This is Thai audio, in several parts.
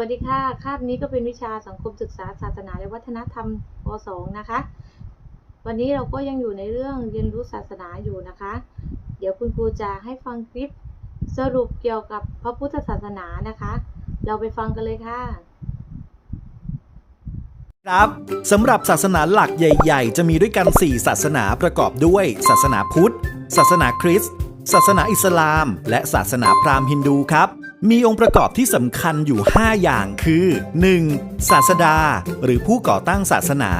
วัสดีค่ะ คาบนี้ก็เป็นวิชาสังคมศึกษาศาสนาและวัฒนธรรมป .2 นะคะ วันนี้เราก็ยังอยู่ในเรื่องเรียนรู้ศาสนาอยู่นะคะ เดี๋ยวคุณครูจะให้ฟังคลิปสรุปเกี่ยวกับพระพุทธศาสนานะคะ เราไปฟังกันเลยค่ะ ครับสำหรับศาสนาหลักใหญ่ ๆ จะมีด้วยกัน 4 ศาสนาประกอบด้วย ศาสนาพุทธ ศาสนาคริสต์ ศาสนาอิสลาม และศาสนาพราหมณ์ฮินดูครับ มีองค์ประกอบที่สำคัญอยู่ 5 อย่างคือ 1. ศาสดา หรือผู้ก่อตั้งศาสนา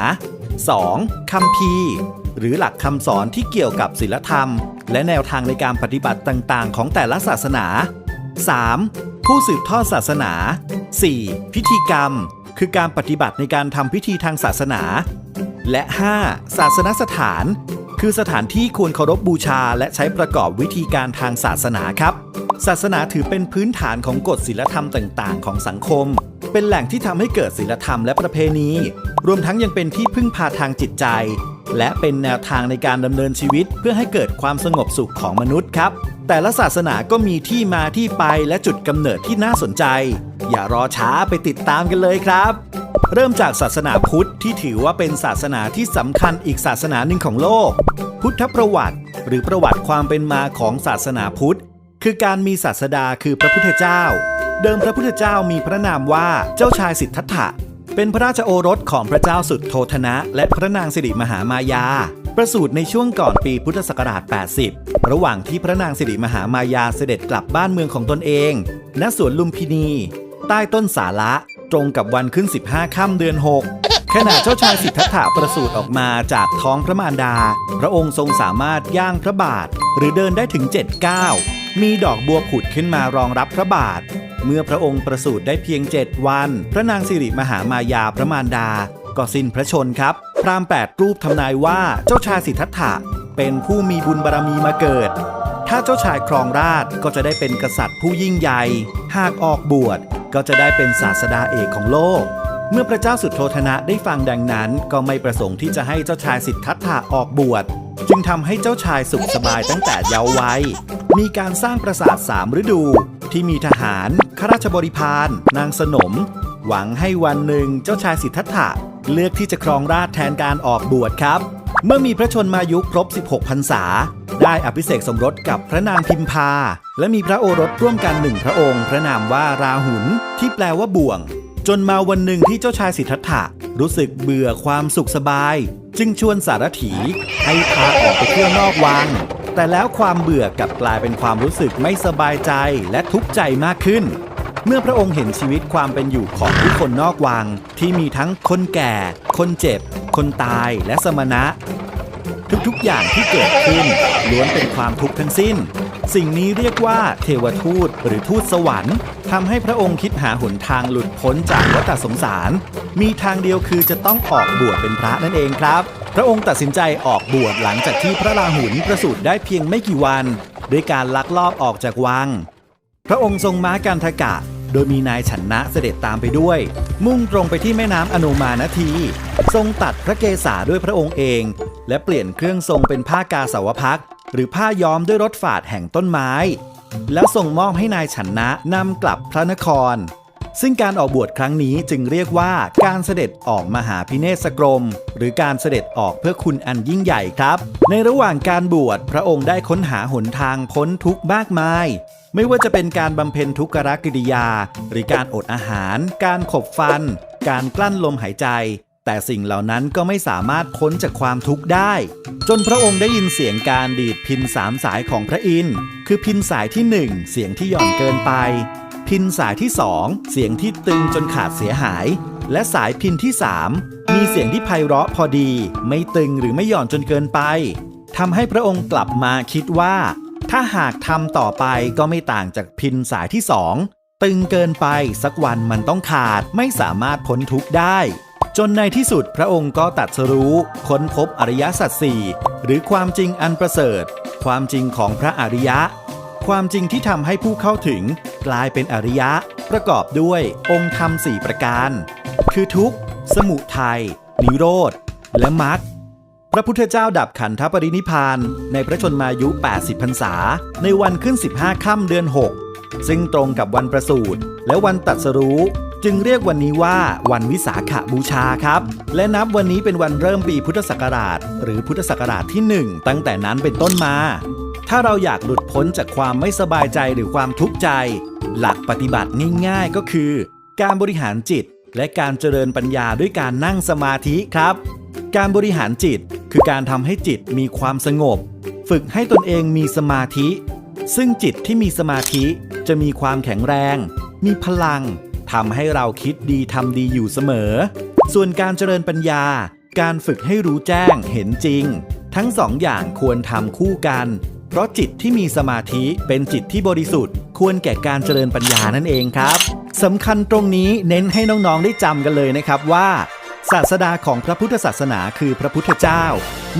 2. คัมภีร์ หรือหลักคำสอนที่เกี่ยวกับศีลธรรม และแนวทางในการปฏิบัติต่างๆ ของแต่ละศาสนา 3. ผู้สืบทอดศาสนา 4. พิธีกรรม คือการปฏิบัติในการทำพิธีทางศาสนา และ 5. ศาสนสถาน คือสถานที่ควรเคารพบูชาและใช้ประกอบวิธีการทางศาสนาครับ ศาสนาถือเป็นพื้นฐานของกฎศีลธรรมต่าง ๆ ของสังคม เป็นแหล่งที่ทำให้เกิดศีลธรรมและประเพณี รวมทั้งยังเป็นที่พึ่งพาทางจิตใจ และเป็นแนวทางในการดำเนินชีวิต เพื่อให้เกิดความสงบสุขของมนุษย์ครับ แต่ละศาสนาก็มีที่มาที่ไปและจุดกำเนิดที่น่าสนใจ อย่ารอช้าไปติดตามกันเลยครับเริ่มจากศาสนาพุทธที่ถือว่าเป็นศาสนาที่สำคัญอีกศาสนาหนึ่งของโลก พุทธประวัติ หรือประวัติความเป็นมาของศาสนาพุทธ คือการมีศาสดาคือพระพุทธเจ้า เดิมพระพุทธเจ้ามีพระนามว่าเจ้าชายสิทธัตถะ เป็นพระราชโอรสของพระเจ้าสุดโทธนะ และพระนางสิริมหามายา ประสูติในช่วงก่อนปีพุทธศักราช 80 ระหว่างที่พระนางสิริมหามายาเสด็จกลับบ้านเมืองของตนเอง ณ สวนลุมพินี ใต้ต้นสาระตรงกับวันขึ้น 15 ค่ำเดือน 6ขณะเจ้าชายสิทธัตถะประสูติออกมาจากท้องพระมารดา พระองค์ทรงสามารถย่างพระบาท หรือเดินได้ถึง7ก้าว มีดอกบัวผุดขึ้นมารองรับพระบาท เมื่อพระองค์ประสูติได้เพียง7วัน พระนางสิริมหามายาพระมารดา ก็สิ้นพระชนครับ พราหมณ์แปดรูปทำนายว่าเจ้าชายสิทธัตถะเป็นผู้มีบุญบารมีมาเกิด ถ้าเจ้าชายครองราชก็จะได้เป็นกษัตริย์ผู้ยิ่งใหญ่ หากออกบวชก็จะได้เป็นศาสดาเอกของโลก เมื่อพระเจ้าสุดโทธนะได้ฟังดังนั้น ก็ไม่ประสงค์ที่จะให้เจ้าชายสิทธัตถะออกบวช จึงทำให้เจ้าชายสุขสบายตั้งแต่เยาว์วัย มีการสร้างปราสาทสามฤดู ที่มีทหารข้าราชบริพารนางสนม หวังให้วันหนึ่งเจ้าชายสิทธัตถะเลือกที่จะครองราชแทนการออกบวชครับ เมื่อมีพระชนมายุครบ 16 พรรษา ได้อภิเษกสมรสกับพระนางพิมพา และมีพระโอรสร่วมกันหนึ่งพระองค์ พระนามว่าราหุลที่แปลว่าบ่วง จนมาวันหนึ่งที่เจ้าชายสิทธัตถะรู้สึกเบื่อความสุขสบาย จึงชวนสารถีให้พาออกไปเที่ยวนอกวัง แต่แล้วความเบื่อกลับกลายเป็นความรู้สึกไม่สบายใจและทุกข์ใจมากขึ้น เมื่อพระองค์เห็นชีวิตความเป็นอยู่ของผู้คนนอกวัง ที่มีทั้งคนแก่ คนเจ็บ คนตายและสมณะ ทุกๆอย่างที่เกิดขึ้นล้วนเป็นความทุกข์ทั้งสิ้น สิ่งนี้เรียกว่าเทวทูตหรือทูตสวรรค์ทำให้พระองค์คิดหาหนทางหลุดพ้นจากวัฏสงสาร มีทางเดียวคือจะต้องออกบวชเป็นพระนั่นเองครับ พระองค์ตัดสินใจออกบวชหลังจากที่พระราหุลประสูติได้เพียงไม่กี่วัน ด้วยการลักลอบออกจากวัง พระองค์ทรงม้ากันทกะ โดยมีนายฉันนะเสด็จตามไปด้วย มุ่งตรงไปที่แม่น้ำอโนมานาที ทรงตัดพระเกศาด้วยพระองค์เอง และเปลี่ยนเครื่องทรงเป็นผ้ากาสาวพักหรือผ้าย้อมด้วยรถฝาดแห่งต้นไม้ แล้วส่งมอบให้นายฉันนะนำกลับพระนคร ซึ่งการออกบวชครั้งนี้จึงเรียกว่าการเสด็จออกมหาพิเนศกรม หรือการเสด็จออกเพื่อคุณอันยิ่งใหญ่ครับ ในระหว่างการบวชพระองค์ได้ค้นหาหนทางพ้นทุกข์มากมาย ไม่ว่าจะเป็นการบำเพ็ญทุกขกิริยา หรือการอดอาหาร การขบฟัน การกลั้นลมหายใจ แต่สิ่งเหล่านั้นก็ไม่สามารถพ้นจากความทุกข์ได้ จนพระองค์ได้ยินเสียงการดีดพินสามสายของพระอินทร์คือพินสายที่หนึ่งเสียงที่หย่อนเกินไป พินสายที่ 2 เสียงที่ตึงจนขาดเสียหาย และสายพินที่ 3 มีเสียงที่ไพเราะพอดี ไม่ตึงหรือไม่หย่อนจนเกินไปทำให้พระองค์กลับมาคิดว่า ถ้าหากทำต่อไปก็ไม่ต่างจากพินสายที่2ตึงเกินไปสักวันมันต้องขาดไม่สามารถพ้นทุกข์ได้ จนในที่สุดพระองค์ก็ตัดสรู้ ค้นพบอริยสัจสี่หรือความจริงอันประเสริฐ ความจริงของพระอริยะ ความจริงที่ทำให้ผู้เข้าถึงกลายเป็นอริยะ ประกอบด้วยองค์ธรรมสี่ประการ คือทุกข์ สมุทัยนิโรธ และมรรคพระพุทธเจ้าดับขันธปรินิพานในพระชนมายุ 80พรรษา ในวันขึ้น 15 ค่ำเดือน 6 ซึ่งตรงกับวันประสูติและวันตัดสรู้ จึงเรียกวันนี้ว่าวันวิสาขบูชาครับ และนับวันนี้เป็นวันเริ่มปีพุทธศักราช หรือพุทธศักราชที่ 1 ตั้งแต่นั้นเป็นต้นมา ถ้าเราอยากหลุดพ้นจากความไม่สบายใจหรือความทุกข์ใจ หลักปฏิบัติง่ายๆก็คือ การบริหารจิต และการเจริญปัญญาด้วยการนั่งสมาธิครับ การบริหารจิตคือการทำให้จิตมีความสงบ ฝึกให้ตนเองมีสมาธิ ซึ่งจิตที่มีสมาธิจะมีความแข็งแรง มีพลังทำให้เราคิดดีทำดีอยู่เสมอ ส่วนการเจริญปัญญา การฝึกให้รู้แจ้งเห็นจริง ทั้งสองอย่างควรทำคู่กัน เพราะจิตที่มีสมาธิเป็นจิตที่บริสุทธิ์ ควรแก่การเจริญปัญญานั่นเองครับสำคัญตรงนี้เน้นให้น้องๆได้จำกันเลยนะครับว่า ศาสดาของพระพุทธศาสนาคือพระพุทธเจ้า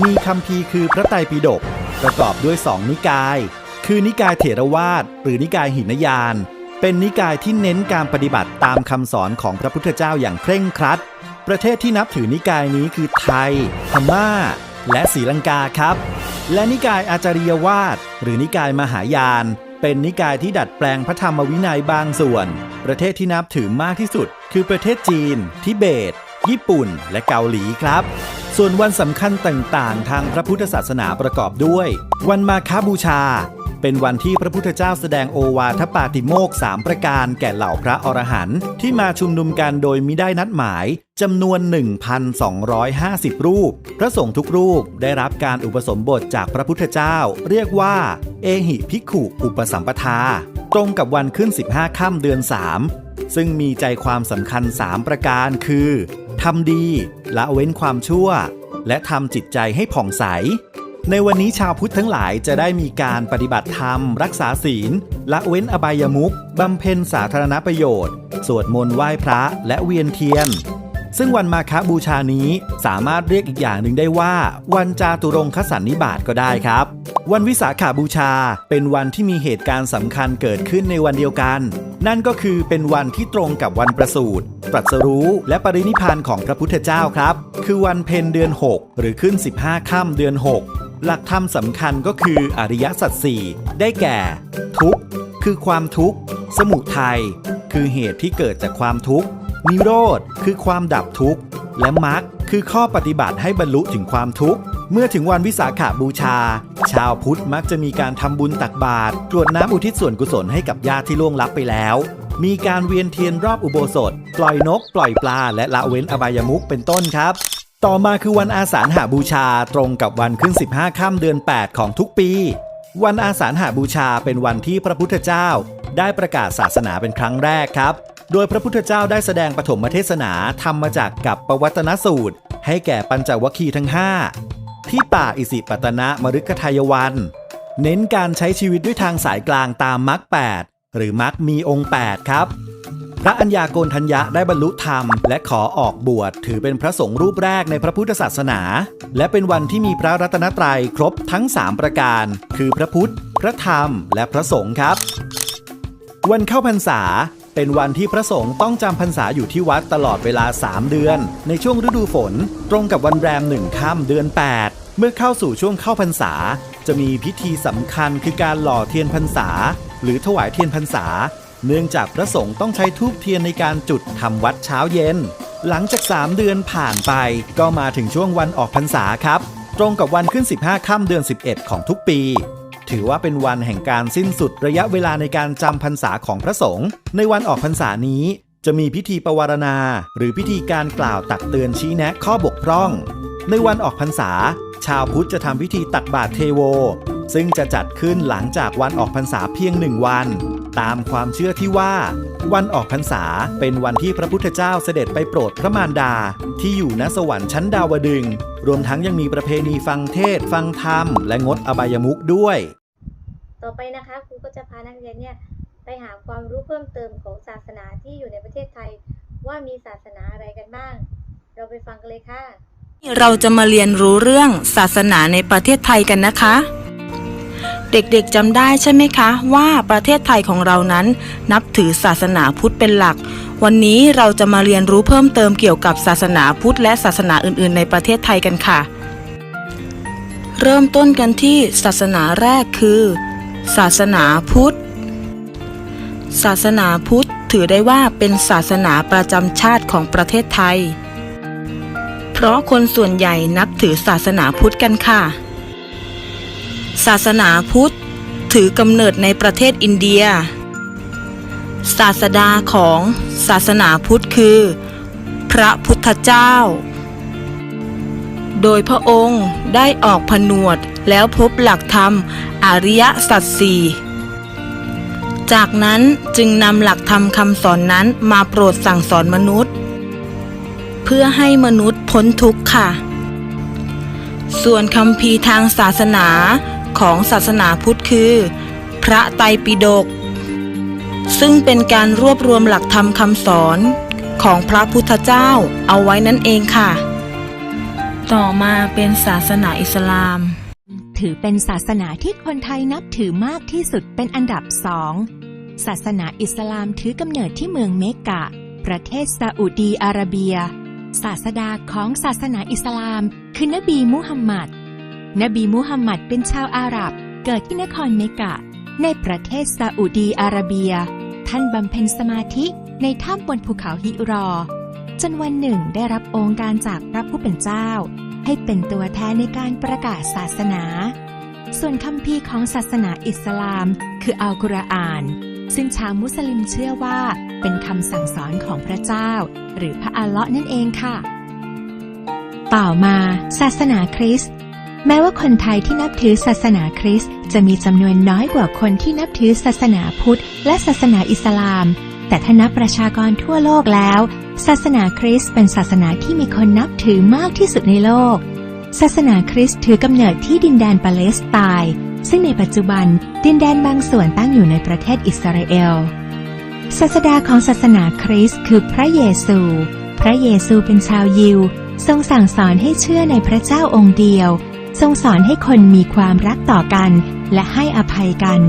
มีคำพีคือพระไตรปิฎกประกอบด้วยสองนิกาย คือนิกายเถรวาทหรือนิกายหินยาน เป็นนิกายที่เน้นการปฏิบัติตามคำสอนของพระพุทธเจ้าอย่างเคร่งครัด ประเทศที่นับถือนิกายนี้คือไทย พม่า และศรีลังกาครับ และนิกายอาจาริยวาทหรือนิกายมหายาน เป็นนิกายที่ดัดแปลงพระธรรมวินัยบางส่วน ประเทศที่นับถือมากที่สุด คือประเทศจีน ทิเบต ญี่ปุ่น และเกาหลีครับ ส่วนวันสำคัญต่างๆ ทางพระพุทธศาสนาประกอบด้วย วันมาฆบูชา เป็นวันที่พระพุทธเจ้าแสดงโอวาทปาติโมกสามประการแก่เหล่าพระอรหันต์ที่มาชุมนุมกันโดยมิได้นัดหมายจำนวน 1,250 รูป พระสงฆ์ทุกรูปได้รับการอุปสมบทจากพระพุทธเจ้า เรียกว่า เอหิภิกขุอุปสัมปทา ตรงกับวันขึ้น 15 ค่ำเดือน 3 ซึ่งมีใจความสำคัญ 3 ประการคือทำดี ละเว้นความชั่ว และทำจิตใจให้ผ่องใส ในวันนี้ชาวพุทธทั้งหลายจะได้มีการปฏิบัติธรรม รักษาศีล ละเว้นอบายมุขบำเพ็ญสาธารณประโยชน์ สวดมนต์ไหว้พระและเวียนเทียน ซึ่งวันมาฆบูชานี้สามารถเรียกอีกอย่างหนึ่งได้ว่า วันจาตุรงคสันนิบาตก็ได้ครับ วันวิสาขาบูชาเป็นวันที่มีเหตุการณ์สำคัญเกิดขึ้นในวันเดียวกัน นั่นก็คือเป็นวันที่ตรงกับวันประสูติตรัสรู้และปรินิพพานของพระพุทธเจ้าครับ คือวันเพ็ญเดือน 6 หรือขึ้น 15 ค่ำเดือน 6 หลักธรรมสำคัญก็คืออริยสัจสี่ได้แก่ ทุกข์คือความทุกข์ สมุทัยคือเหตุที่เกิดจากความทุกข์ นิโรธคือความดับทุกข์ และมรรคคือข้อปฏิบัติให้บรรลุถึงความทุกข์ เมื่อถึงวันวิสาขาบูชา ชาวพุทธมักจะมีการทำบุญตักบาตรกรวดน้ำอุทิศส่วนกุศลให้กับญาติที่ล่วงลับไปแล้ว มีการเวียนเทียนรอบอุโบสถ ปล่อยนก ปล่อยปลา และละเว้นอบายมุขเป็นต้นครับ ต่อมาคือวันอาสาฬหาบูชาตรงกับวันขึ้น 15 ค่ำเดือน 8 ของทุกปี วันอาสาฬหาบูชาเป็นวันที่พระพุทธเจ้า ได้ประกาศศาสนาเป็นครั้งแรกครับ โดยพระพุทธเจ้าได้แสดงปฐมเทศนาทำมาจากกับปวัตนสูตร ให้แก่ปัญจวัคคีย์ทั้ง 5 ที่ป่าอิสิปตนะมฤคทายวัน เน้นการใช้ชีวิตด้วยทางสายกลางตามมรรค8หรือมรรคมีองค์ 8 ครับ พระอัญญาโกณทัญญะได้บรรลุธรรม และขอออกบวชถือเป็นพระสงฆ์รูปแรกในพระพุทธศาสนา และเป็นวันที่มีพระรัตนตรัยครบทั้ง 3 ประการ คือพระพุทธ พระธรรม และพระสงฆ์ครับ วันเข้าพรรษาเป็นวันที่พระสงฆ์ต้องจำพรรษาอยู่ที่วัดตลอดเวลา 3 เดือน ในช่วงฤดูฝน ตรงกับวันแรมหนึ่งค่ำเดือน 8 เมื่อเข้าสู่ช่วงเข้าพรรษา จะมีพิธีสำคัญคือการหล่อเทียนพรรษา หรือถวายเทียนพรรษา เนื่องจากพระสงฆ์ต้องใช้ทูบเทียนในการจุดทำวัดเช้าเย็น หลังจาก 3 เดือนผ่านไปก็มาถึงช่วงวันออกพรรษาครับ ตรงกับวันขึ้น 15 ค่ำเดือน 11 ของทุกปี ถือว่าเป็นวันแห่งการสิ้นสุดระยะเวลาในการจำพรรษาของพระสงฆ์ในวันออกพรรษานี้จะมีพิธีปวารณา หรือพิธีการกล่าวตักเตือนชี้แนะข้อบกพร่อง ในวันออกพรรษา ชาวพุทธจะทำพิธีตักบาตรเทโว ซึ่งจะจัดขึ้นหลังจากวันออกพรรษาเพียงหนึ่งวัน ตามความเชื่อที่ว่า วันออกพรรษาเป็นวันที่พระพุทธเจ้าเสด็จไปโปรดพระมารดา ที่อยู่ณสวรรค์ชั้นดาวดึงส์รวมทั้งยังมีประเพณีฟังเทศน์ฟังธรรม และงดอบายมุขด้วย ต่อไปนะคะครูก็จะพานักเรียนเนี่ยไปหาความรู้เพิ่มเติมของศาสนาที่อยู่ในประเทศไทย ว่ามีศาสนาอะไรกันบ้าง เราไปฟังกันเลยค่ะ เราจะมาเรียนรู้เรื่องศาสนาในประเทศไทยกันนะคะ เด็กๆจำได้ใช่ไหมคะ ว่าประเทศไทยของเรานั้น นับถือศาสนาพุทธเป็นหลัก วันนี้เราจะมาเรียนรู้เพิ่มเติมเกี่ยวกับศาสนาพุทธและศาสนาอื่น ๆ ในประเทศไทยกันค่ะ เริ่มต้นกันที่ศาสนาแรกคือ ศาสนาพุทธ ศาสนาพุทธถือได้ว่าเป็นศาสนาประจำชาติของประเทศไทย เพราะคนส่วนใหญ่นับถือศาสนาพุทธกันค่ะ ศาสนาพุทธ ถือกำเนิดในประเทศอินเดีย ศาสดาของศาสนาพุทธคือ พระพุทธเจ้า โดยพระองค์ได้ออกผนวดแล้วพบหลักธรรมอริยสัจสี่จากนั้นจึงนำหลักธรรมคำสอนนั้นมาโปรดสั่งสอนมนุษย์ เพื่อให้มนุษย์พ้นทุกข์ค่ะ ส่วนคำพีทางศาสนา ของศาสนาพุทธคือ พระไตรปิฎกซึ่งเป็นการรวบรวมหลักธรรมคำสอนของพระพุทธเจ้าเอาไว้นั่นเองค่ะ ต่อมาเป็นศาสนาอิสลาม ถือเป็นศาสนาที่คนไทยนับถือมากที่สุดเป็นอันดับสองศาสนาอิสลามถือกำเนิดที่เมืองเมกกะประเทศซาอุดีอาระเบีย ศาสดาของศาสนาอิสลาม คือนบีมุฮัมมัด นบีมุฮัมมัดเป็นชาวอาหรับ เกิดที่นครเมกะ ในประเทศซาอุดีอาระเบีย ท่านบำเพ็ญสมาธิในถ้ำบนภูเขาฮิรอ จนวันหนึ่งได้รับองค์การจากพระผู้เป็นเจ้า ให้เป็นตัวแทนในการประกาศศาสนา ส่วนคัมภีร์ของศาสนาอิสลาม คืออัลกุรอาน ซึ่งชาวมุสลิมเชื่อว่าเป็นคำสั่งสอนของพระเจ้า หรือพระอัลเลาะห์นั่นเองค่ะ ต่อมา ศาสนาคริสต์ แม้ว่าคนไทยที่นับถือศาสนาคริสต์จะมีจำนวนน้อยกว่าคนที่นับถือศาสนาพุทธ และศาสนาอิสลาม แต่ถ้านับประชากรทั่วโลกแล้ว ศาสนาคริสต์เป็นศาสนาที่มีคนนับถือมากที่สุดในโลก ศาสนาคริสต์ถือกำเนิดที่ดินแดนปาเลสไตน์ซึ่งในปัจจุบันดินแดนบางส่วนตั้งอยู่ในประเทศอิสราเอล ศาสดาของศาสนาคริสต์คือพระเยซู พระเยซูเป็นชาวยิว ทรงสั่งสอนให้เชื่อในพระเจ้าองค์เดียว ทรงสอนให้คนมีความรักต่อกัน และให้อภัยกัน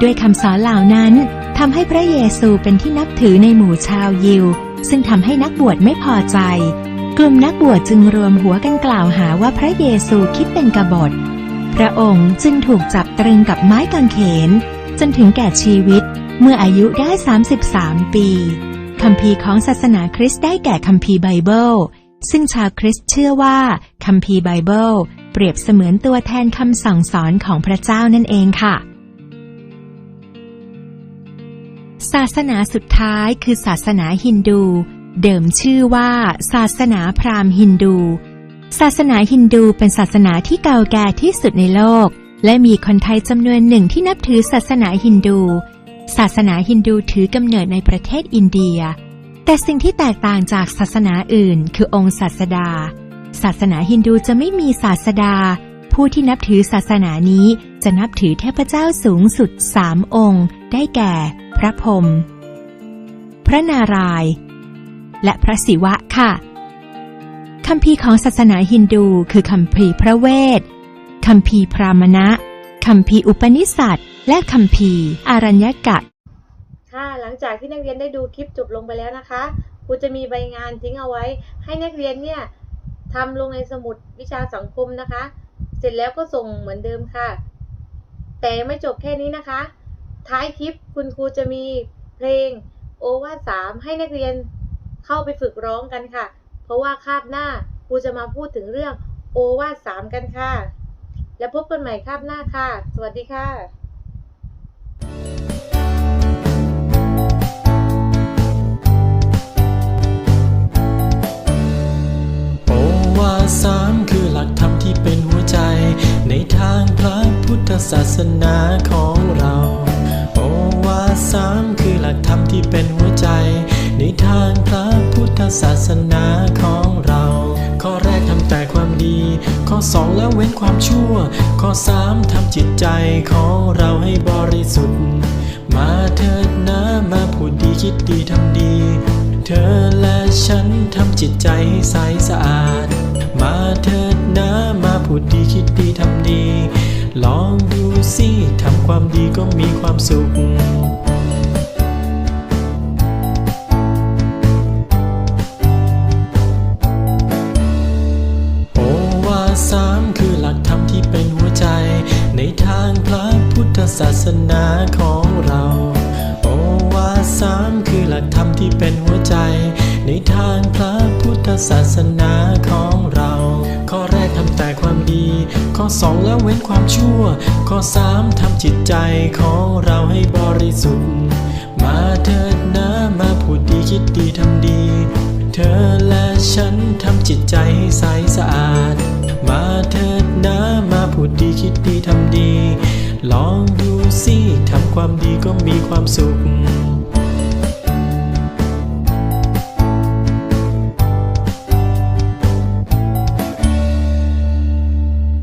ด้วยคำสอนเหล่านั้นทำให้พระเยซูเป็นที่นับถือในหมู่ชาวยิว ซึ่งทำให้นักบวชไม่พอใจ กลุ่มนักบวชจึงรวมหัวกันกล่าวหาว่าพระเยซูคิดเป็นกบฏ พระองค์จึงถูกจับตรึงกับไม้กางเขน จนถึงแก่ชีวิตเมื่ออายุได้ 33 ปีคัมภีร์ของศาสนาคริสต์ได้แก่คัมภีร์ไบเบิล ซึ่งชาวคริสต์เชื่อว่าคัมภีร์ไบเบิล ปรียบเสมือนตัวแทนคำสั่งสอนของพระเจ้านั่นเองค่ะ ศาสนาสุดท้ายคือศาสนาฮินดู เดิมชื่อว่า ศาสนาพราหมณ์ฮินดู ศาสนาฮินดูเป็นศาสนาที่เก่าแก่ที่สุดในโลก และมีคนไทยจำนวนหนึ่งที่นับถือศาสนาฮินดู ศาสนาฮินดูถือกำเนิดในประเทศอินเดีย แต่สิ่งที่แตกต่างจากศาสนาอื่น คือองค์ศาสดา ศาสนาฮินดูจะไม่มีศาสดา ผู้ที่นับถือศาสนานี้จะนับถือเทพเจ้าสูงสุดสามองค์ ได้แก่ พระพรหมพระนารายณ์และพระศิวะค่ะคัมภีร์ของศาสนาฮินดูคือคัมภีร์พระเวทคัมภีร์พรามณะคัมภีร์อุปนิสัตและคัมภีร์อารัญญกะค่ะหลังจากที่นักเรียนได้ดูคลิปจบลงไปแล้วนะคะครูจะมีใบงานทิ้งเอาไว้ ให้นักเรียนเนี่ย ทำลงในสมุดวิชาสังคมนะคะ เสร็จแล้วก็ส่งเหมือนเดิมค่ะ แต่ไม่จบแค่นี้นะคะ ท้ายคลิปคุณครูจะมีเพลงโอวาทสามให้นักเรียนเข้าไปฝึกร้องกันค่ะ เพราะว่าคาบหน้าครูจะมาพูดถึงเรื่องโอวาทสามกันค่ะ แล้วพบกันใหม่คาบหน้าค่ะ สวัสดีค่ะาสามคือหลักธรรมที่เป็นหัวใจ ในทางพระพุทธศาสนาของเรา โอวาสามคือหลักธรรมที่เป็นหัวใจ ในทางพระพุทธศาสนาของเรา ข้อแรกทำแต่ความดี ข้อสองล้วเว้นความชั่ว ข้อสามทำจิตใจของเราให้บริสุทธิ์ มาเถิดนะมาพูดดีคิดดีทำดี เธอและฉันทำจิตใจใสสะอาด มาเถิดนะมาพูดดีคิดดีทำดี ลองดูสิทำความดีก็มีความสุข สองแล้วเว้นความชั่ว ข้อสามทำจิตใจของเราให้บริสุทธิ์ มาเถิดนะมาพูดดีคิดดีทำดี เธอและฉันทำจิตใจให้ใสสะอาด มาเถิดนะมาพูดดีคิดดีทำดี ลองดูสิทำความดีก็มีความสุข